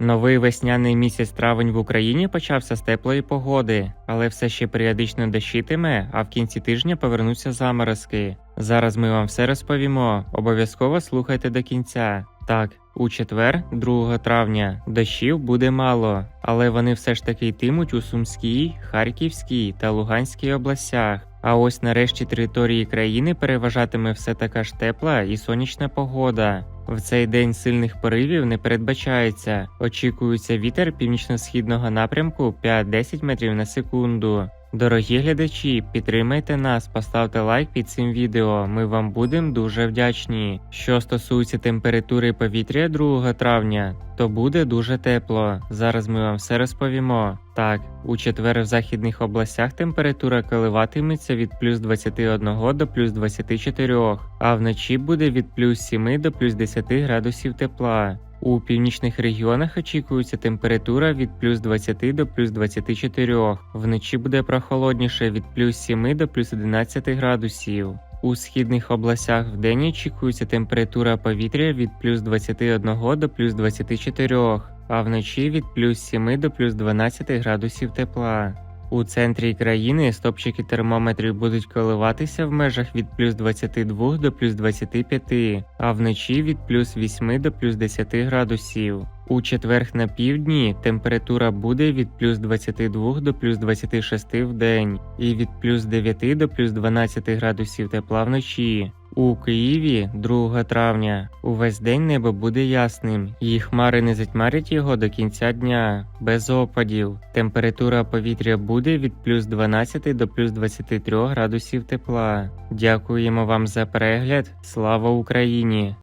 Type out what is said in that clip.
Новий весняний місяць травень в Україні почався з теплої погоди, але все ще періодично дощитиме, а в кінці тижня повернуться заморозки. Зараз ми вам все розповімо. Обов'язково слухайте до кінця. Так, у четвер, 2 травня, дощів буде мало, але вони все ж таки йтимуть у Сумській, Харківській та Луганській областях. А ось на решті території країни переважатиме все така ж тепла і сонячна погода. В цей день сильних поривів не передбачається. Очікується вітер північно-східного напрямку 5-10 метрів на секунду. Дорогі глядачі, підтримайте нас, поставте лайк під цим відео. Ми вам будемо дуже вдячні. Що стосується температури повітря 2 травня, то буде дуже тепло. Зараз ми вам все розповімо. Так, у четвер в західних областях температура коливатиметься від плюс 21 до плюс 24, а вночі буде від плюс 7 до плюс 10 градусів тепла. У північних регіонах очікується температура від плюс 20 до плюс 24. Вночі буде прохолодніше від плюс 7 до плюс 11 градусів. У східних областях вдень очікується температура повітря від плюс 21 до плюс 24, а вночі від плюс 7 до плюс 12 градусів тепла. У центрі країни стопчики термометрів будуть коливатися в межах від плюс 22 до плюс 25, а вночі від плюс 8 до плюс 10 градусів. У четверг на півдні температура буде від плюс 22 до плюс 26 в день і від плюс 9 до плюс 12 градусів тепла вночі. У Києві 2 травня увесь день небо буде ясним, і хмари не затьмарять його до кінця дня, без опадів. Температура повітря буде від плюс 12 до плюс 23 градусів тепла. Дякуємо вам за перегляд. Слава Україні!